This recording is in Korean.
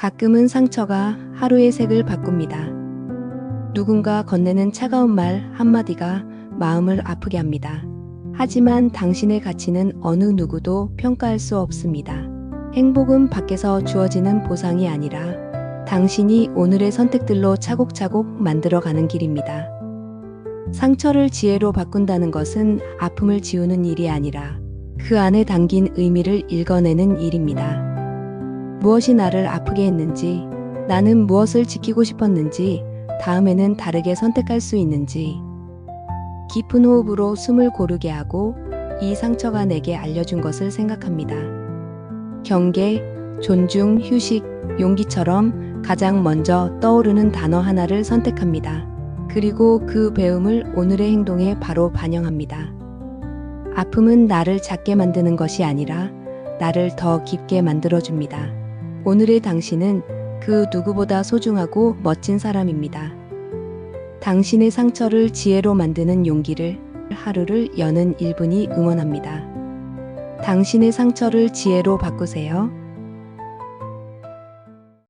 가끔은 상처가 하루의 색을 바꿉니다. 누군가 건네는 차가운 말 한마디가 마음을 아프게 합니다. 하지만 당신의 가치는 어느 누구도 평가할 수 없습니다. 행복은 밖에서 주어지는 보상이 아니라 당신이 오늘의 선택들로 차곡차곡 만들어가는 길입니다. 상처를 지혜로 바꾼다는 것은 아픔을 지우는 일이 아니라 그 안에 담긴 의미를 읽어내는 일입니다. 무엇이 나를 아프게 했는지, 나는 무엇을 지키고 싶었는지, 다음에는 다르게 선택할 수 있는지, 깊은 호흡으로 숨을 고르게 하고 이 상처가 내게 알려준 것을 생각합니다. 경계, 존중, 휴식, 용기처럼 가장 먼저 떠오르는 단어 하나를 선택합니다. 그리고 그 배움을 오늘의 행동에 바로 반영합니다. 아픔은 나를 작게 만드는 것이 아니라 나를 더 깊게 만들어줍니다. 오늘의 당신은 그 누구보다 소중하고 멋진 사람입니다. 당신의 상처를 지혜로 만드는 용기를 하루를 여는 1분이 응원합니다. 당신의 상처를 지혜로 바꾸세요.